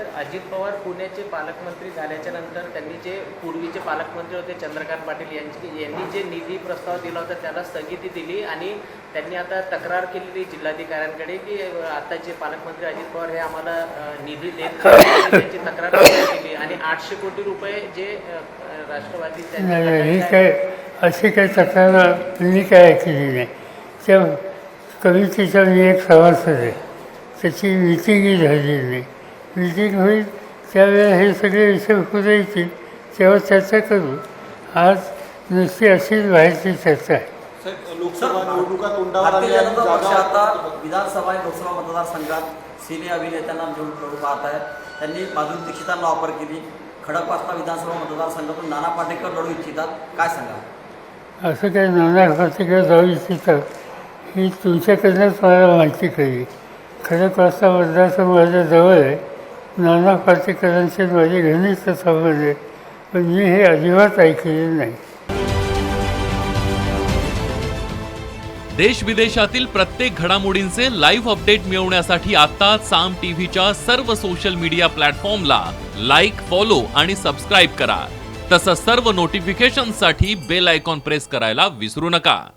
तर अजित पवार पुण्याचे पालकमंत्री झाल्याच्यानंतर त्यांनी जे पूर्वीचे पालकमंत्री होते चंद्रकांत पाटील यांची यांनी जे निधी प्रस्ताव दिला होता त्याला स्थगिती दिली आणि त्यांनी आता तक्रार केलेली जिल्हाधिकाऱ्यांकडे की आताचे पालकमंत्री अजित पवार हे आम्हाला निधी देत त्याची तक्रार केली आणि आठशे कोटी रुपये जे राष्ट्रवादी खात्यात काय अशी काही तक्रार मी काय ऐकली नाही. त्या कमिटीचा मी एक सभासद आहे. त्याची मिटिंगही झालेली नाही. मिटिंग होईल त्यावेळेला हे सगळे विषय पुढे येतील तेव्हा चर्चा करू. आज नुसती अशीच बाहेरची चर्चा आहे. लोकसभा निवडणुका तोंडावर आल्या आता विधानसभा आणि लोकसभा मतदारसंघात सिने अभिनेत्यांना पाहत आहेत त्यांनी माधुरी दीक्षितांना ऑफर केली. खडकवासला विधानसभा मतदारसंघातून नाना पाटेकर लढू इच्छितात. काय सांगा असं काही नाना पाटेकर जाऊ इच्छितात. ही तुमच्याकडनंच मला माहिती कळली. खडकवासला मतदारसंघ माझ्या जवळ आहे. नाना पाटेकरांचे माझे घनिष्ठ संबंध आहे पण मी हे अजिबात ऐकलेले नाही. देश विदेशातील प्रत्येक घडामोडींचे लाईव्ह अपडेट मिळवण्यासाठी आता साम टीव्हीच्या सर्व सोशल मीडिया प्लॅटफॉर्मला लाईक फॉलो आणि सबस्क्राईब करा. तसंच सर्व नोटिफिकेशनसाठी बेल आयकॉन प्रेस करायला विसरू नका.